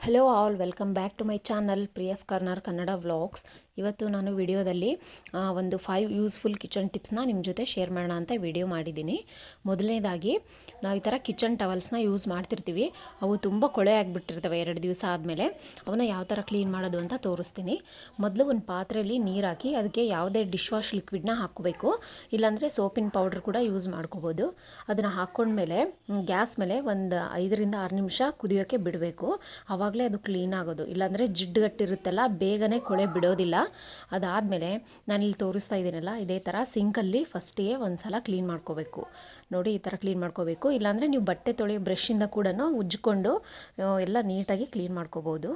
hello all welcome back to my channel Priya's corner Kannada vlogs ಇವತ್ತು ನಾನು ವಿಡಿಯೋದಲ್ಲಿ ಒಂದು ಫೈವ್ ಯೂಸ್ಫುಲ್ ಕಿಚನ್ ಟಿಪ್ಸ್ನ ನಿಮ್ಮ ಜೊತೆ ಶೇರ್ ಮಾಡೋಣ ಅಂತ ವಿಡಿಯೋ ಮಾಡಿದ್ದೀನಿ. ಮೊದಲನೇದಾಗಿ, ನಾವು ಈ ಥರ ಕಿಚನ್ ಟವಲ್ಸ್ನ ಯೂಸ್ ಮಾಡ್ತಿರ್ತೀವಿ. ಅವು ತುಂಬ ಕೊಳೆ ಆಗಿಬಿಟ್ಟಿರ್ತವೆ ಎರಡು ದಿವಸ ಆದಮೇಲೆ. ಅವನ್ನ ಯಾವ ಥರ ಕ್ಲೀನ್ ಮಾಡೋದು ಅಂತ ತೋರಿಸ್ತೀನಿ. ಮೊದಲು ಒಂದು ಪಾತ್ರೆಯಲ್ಲಿ ನೀರು ಹಾಕಿ ಅದಕ್ಕೆ ಯಾವುದೇ ಡಿಶ್ ವಾಶ್ ಲಿಕ್ವಿಡ್ನ ಹಾಕೋಬೇಕು. ಇಲ್ಲಾಂದರೆ ಸೋಪಿನ ಪೌಡ್ರ್ ಕೂಡ ಯೂಸ್ ಮಾಡ್ಕೋಬೋದು. ಅದನ್ನು ಹಾಕ್ಕೊಂಡ್ಮೇಲೆ ಗ್ಯಾಸ್ ಮೇಲೆ ಒಂದು ಐದರಿಂದ ಆರು ನಿಮಿಷ ಕುದಿಯೋಕ್ಕೆ ಬಿಡಬೇಕು. ಆವಾಗಲೇ ಅದು ಕ್ಲೀನ್ ಆಗೋದು. ಇಲ್ಲಾಂದರೆ ಜಿಡ್ಡುಗಟ್ಟಿರುತ್ತಲ್ಲ ಬೇಗನೆ ಕೊಳೆ ಬಿಡೋದಿಲ್ಲ. ಅದಾದಮೇಲೆ ಇಲ್ಲಿ ತೋರಿಸ್ತಾ ಇದ್ದೀನಲ್ಲ, ಇದೇ ಥರ ಸಿಂಕಲ್ಲಿ ಫಸ್ಟಿಗೆ ಒಂದು ಸಲ ಕ್ಲೀನ್ ಮಾಡ್ಕೋಬೇಕು. ನೋಡಿ ಈ ಥರ ಕ್ಲೀನ್ ಮಾಡ್ಕೋಬೇಕು. ಇಲ್ಲಾಂದರೆ ನೀವು ಬಟ್ಟೆ ತೊಳೆಯೋ ಬ್ರಷಿಂದ ಕೂಡ ಉಜ್ಜಿಕೊಂಡು ಎಲ್ಲ ನೀಟಾಗಿ ಕ್ಲೀನ್ ಮಾಡ್ಕೋಬೋದು.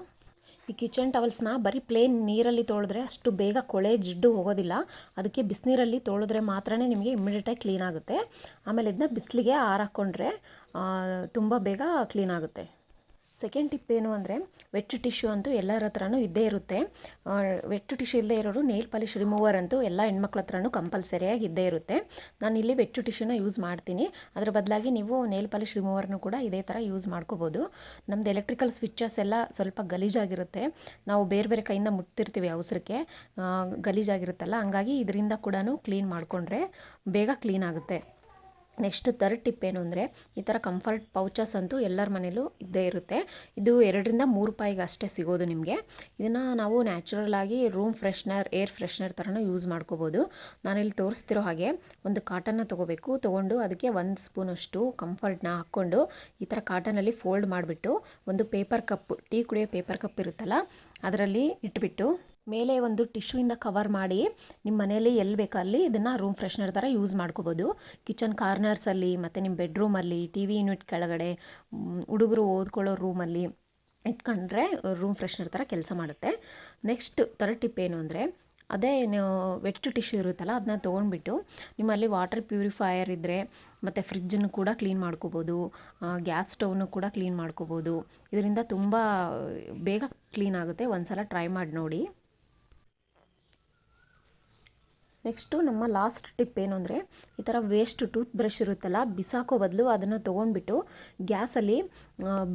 ಈ ಕಿಚನ್ ಟವಲ್ಸ್ನ ಬರೀ ಪ್ಲೇನ್ ನೀರಲ್ಲಿ ತೊಳೆದ್ರೆ ಅಷ್ಟು ಬೇಗ ಕೊಳೆ ಜಿಡ್ಡು ಹೋಗೋದಿಲ್ಲ. ಅದಕ್ಕೆ ಬಿಸಿನೀರಲ್ಲಿ ತೊಳೆದ್ರೆ ಮಾತ್ರ ನಿಮಗೆ ಇಮ್ಮಿಡಿಯೇಟಾಗಿ ಕ್ಲೀನ್ ಆಗುತ್ತೆ. ಆಮೇಲೆ ಇದನ್ನ ಬಿಸಿಲಿಗೆ ಆರಾಕೊಂಡ್ರೆ ತುಂಬ ಬೇಗ ಕ್ಲೀನ್ ಆಗುತ್ತೆ. ಸೆಕೆಂಡ್ ಟಿಪ್ ಏನು ಅಂದರೆ ವೆಟ್ ಟಿಶ್ಯೂ ಅಂತೂ ಎಲ್ಲರ ಹತ್ರನೂ ಇದ್ದೇ ಇರುತ್ತೆ. ವೆಟ್ ಟಿಶ್ಯೂ ಇಲ್ಲದೆ ಇರೋರು ನೇಲ್ ಪಾಲಿಶ್ ರಿಮೂವರ್ ಅಂತೂ ಎಲ್ಲ ಹೆಣ್ಮಕ್ಳ ಹತ್ರನೂ ಕಂಪಲ್ಸರಿಯಾಗಿ ಇದ್ದೇ ಇರುತ್ತೆ. ನಾನು ಇಲ್ಲಿ ವೆಟ್ ಟಿಶ್ಯೂನ ಯೂಸ್ ಮಾಡ್ತೀನಿ. ಅದರ ಬದಲಾಗಿ ನೀವು ನೇಲ್ ಪಾಲಿಶ್ ರಿಮೂವರ್ನು ಕೂಡ ಇದೇ ಥರ ಯೂಸ್ ಮಾಡ್ಕೋಬೋದು. ನಮ್ಮದು ಎಲೆಕ್ಟ್ರಿಕಲ್ ಸ್ವಿಚ್ಚಸ್ ಎಲ್ಲ ಸ್ವಲ್ಪ ಗಲೀಜಾಗಿರುತ್ತೆ. ನಾವು ಬೇರೆ ಬೇರೆ ಕೈಯಿಂದ ಮುಟ್ತಿರ್ತೀವಿ ಅವಸರಕ್ಕೆ. ಗಲೀಜಾಗಿರುತ್ತಲ್ಲ, ಹಂಗಾಗಿ ಇದರಿಂದ ಕೂಡ ಕ್ಲೀನ್ ಮಾಡಿಕೊಂಡ್ರೆ ಬೇಗ ಕ್ಲೀನ್ ಆಗುತ್ತೆ. ನೆಕ್ಸ್ಟ್ ತರ್ಡ್ ಟಿಪ್ ಏನು ಅಂದರೆ, ಈ ಥರ ಕಂಫರ್ಟ್ ಪೌಚಸ್ ಅಂತೂ ಎಲ್ಲರ ಮನೇಲೂ ಇದ್ದೇ ಇರುತ್ತೆ. ಇದು ಎರಡರಿಂದ ಮೂರು ರೂಪಾಯಿಗೆ ಅಷ್ಟೇ ಸಿಗೋದು ನಿಮಗೆ. ಇದನ್ನು ನಾವು ನ್ಯಾಚುರಲ್ ಆಗಿ ರೂಮ್ ಫ್ರೆಶ್ನರ್ ಏರ್ ಫ್ರೆಶ್ನರ್ ಥರನೂ ಯೂಸ್ ಮಾಡ್ಕೋಬೋದು. ನಾನಿಲ್ಲಿ ತೋರಿಸ್ತಿರೋ ಹಾಗೆ ಒಂದು ಕಾಟನ್ನ ತೊಗೋಬೇಕು. ತೊಗೊಂಡು ಅದಕ್ಕೆ ಒಂದು ಸ್ಪೂನಷ್ಟು ಕಂಫರ್ಟ್ನ ಹಾಕ್ಕೊಂಡು ಈ ಥರ ಕಾಟನಲ್ಲಿ ಫೋಲ್ಡ್ ಮಾಡಿಬಿಟ್ಟು ಒಂದು ಪೇಪರ್ ಕಪ್ ಟೀ ಕುಡಿಯೋ ಪೇಪರ್ ಕಪ್ ಇರುತ್ತಲ್ಲ, ಅದರಲ್ಲಿ ಇಟ್ಬಿಟ್ಟು ಮೇಲೆ ಒಂದು ಟಿಶ್ಯೂಯಿಂದ ಕವರ್ ಮಾಡಿ ನಿಮ್ಮ ಮನೆಯಲ್ಲಿ ಎಲ್ಲಿ ಬೇಕೋ ಅಲ್ಲಿ ಇದನ್ನು ರೂಮ್ ಫ್ರೆಶ್ನರ್ ಥರ ಯೂಸ್ ಮಾಡ್ಕೋಬೋದು. ಕಿಚನ್ ಕಾರ್ನರ್ಸಲ್ಲಿ ಮತ್ತು ನಿಮ್ಮ ಬೆಡ್ರೂಮಲ್ಲಿ ಟಿ ವಿ ಯೂನಿಟ್ ಕೆಳಗಡೆ ಹುಡುಗರು ಓದ್ಕೊಳ್ಳೋ ರೂಮಲ್ಲಿ ಇಟ್ಕೊಂಡ್ರೆ ರೂಮ್ ಫ್ರೆಶ್ನರ್ ಥರ ಕೆಲಸ ಮಾಡುತ್ತೆ. ನೆಕ್ಸ್ಟ್ ಥರ್ಡ್ ಟಿಪ್ ಏನು ಅಂದರೆ, ಅದೇ ವೆಟ್ ಟಿಶ್ಯೂ ಇರುತ್ತಲ್ಲ ಅದನ್ನ ತೊಗೊಂಡ್ಬಿಟ್ಟು ನಿಮ್ಮಲ್ಲಿ ವಾಟರ್ ಪ್ಯೂರಿಫೈಯರ್ ಇದ್ದರೆ ಮತ್ತು ಫ್ರಿಜ್ಜನ್ನು ಕೂಡ ಕ್ಲೀನ್ ಮಾಡ್ಕೋಬೋದು ಗ್ಯಾಸ್ ಸ್ಟವ್ನು ಕೂಡ ಕ್ಲೀನ್ ಮಾಡ್ಕೋಬೋದು. ಇದರಿಂದ ತುಂಬ ಬೇಗ ಕ್ಲೀನ್ ಆಗುತ್ತೆ. ಒಂದು ಸಲ ಟ್ರೈ ಮಾಡಿ ನೋಡಿ. ನೆಕ್ಸ್ಟು ನಮ್ಮ ಲಾಸ್ಟ್ ಟಿಪ್ ಏನು ಅಂದರೆ, ಈ ಥರ ವೇಸ್ಟ್ ಟೂತ್ ಬ್ರಷ್ ಇರುತ್ತಲ್ಲ, ಬಿಸಾಕೋ ಬದಲು ಅದನ್ನು ತೊಗೊಂಡ್ಬಿಟ್ಟು ಗ್ಯಾಸಲ್ಲಿ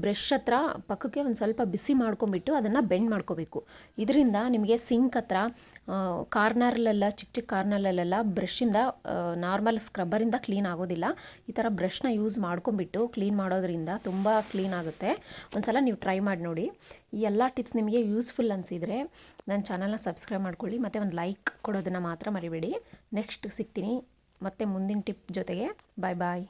ಬ್ರಷ್ ಹತ್ರ ಪಕ್ಕಕ್ಕೆ ಒಂದು ಸ್ವಲ್ಪ ಬಿಸಿ ಮಾಡ್ಕೊಂಬಿಟ್ಟು ಅದನ್ನು ಬೆಂಡ್ ಮಾಡ್ಕೋಬೇಕು. ಇದರಿಂದ ನಿಮಗೆ ಸಿಂಕ್ ಹತ್ರ ಕಾರ್ನರ್ಲೆಲ್ಲ ಚಿಕ್ಕ ಚಿಕ್ಕ ಕಾರ್ನರ್ಲೆಲ್ಲ ಬ್ರಷಿಂದ ನಾರ್ಮಲ್ ಸ್ಕ್ರಬ್ಬರಿಂದ ಕ್ಲೀನ್ ಆಗೋದಿಲ್ಲ. ಈ ಥರ ಬ್ರಷ್ನ ಯೂಸ್ ಮಾಡ್ಕೊಂಬಿಟ್ಟು ಕ್ಲೀನ್ ಮಾಡೋದ್ರಿಂದ ತುಂಬ ಕ್ಲೀನ್ ಆಗುತ್ತೆ. ಒಂದು ಸಲ ನೀವು ಟ್ರೈ ಮಾಡಿ ನೋಡಿ. ಈ ಎಲ್ಲ ಟಿಪ್ಸ್ ನಿಮಗೆ ಯೂಸ್ಫುಲ್ ಅನಿಸಿದರೆ ನನ್ನ ಚಾನಲ್ನ ಸಬ್ಸ್ಕ್ರೈಬ್ ಮಾಡ್ಕೊಳ್ಳಿ, ಮತ್ತು ಒಂದು ಲೈಕ್ ಕೊಡೋದನ್ನು ಮಾತ್ರ ಮರಿಬೇಡಿ. ನೆಕ್ಸ್ಟ್ ಸಿಗ್ತೀನಿ ಮತ್ತೆ ಮುಂದಿನ ಟಿಪ್ ಜೊತೆಗೆ. ಬಾಯ್ ಬಾಯ್.